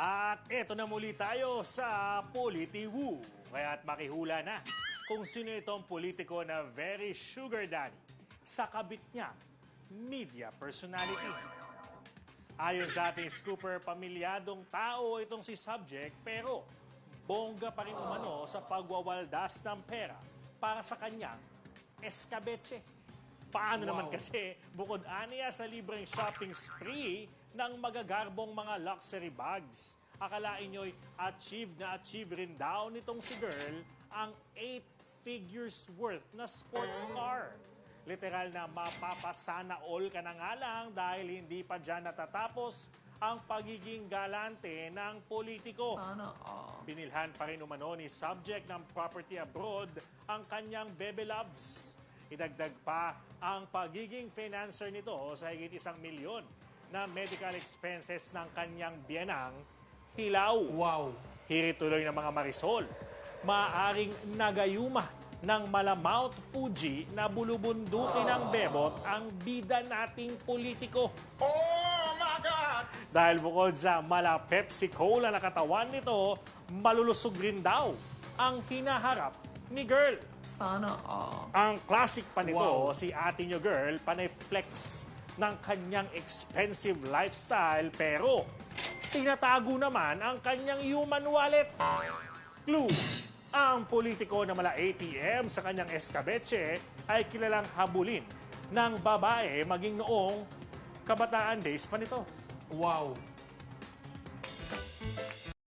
At eto na muli tayo sa Politiwu. Kaya't makihula na kung sino itong politiko na very sugar daddy sa kabit niya, media personality. Ayon sa ating scooper, pamilyadong tao itong si subject pero bongga pa rin umano sa pagwawaldas ng pera para sa kanyang escabeche. Paano naman kasi bukod aniya sa libreng shopping spree ng magagarbong mga luxury bags. Akalain nyo'y achieve na achieve rin daw nitong si girl ang 8 figures worth na sports car. Literal na mapapasana all ka na nga lang dahil hindi pa dyan natatapos ang pagiging galante ng politiko. Sana all. Binilhan pa rin umano ni subject ng property abroad ang kanyang Bebe Loves. Idagdag pa ang pagiging financer nito sa higit isang milyon na medical expenses ng kanyang biyanang Hilaw. Wow. Hirit tuloy ng mga Marisol. Maaring nagayuma ng Malamount Fuji na bulubundukin ng bebot ang bida nating politiko. Oh my God! Dahil bukod sa mala Pepsi Cola na katawan nito, malulusog rin daw ang hinaharap ni Girl. Sana all. Ang classic pa nito, Wow. si ate nyo Girl, panay flex ng kanyang expensive lifestyle pero tinatago naman ang kanyang human wallet. Clue, ang politiko na mala ATM sa kanyang escabeche ay kilalang habulin ng babae maging noong kabataan days pa nito. Wow.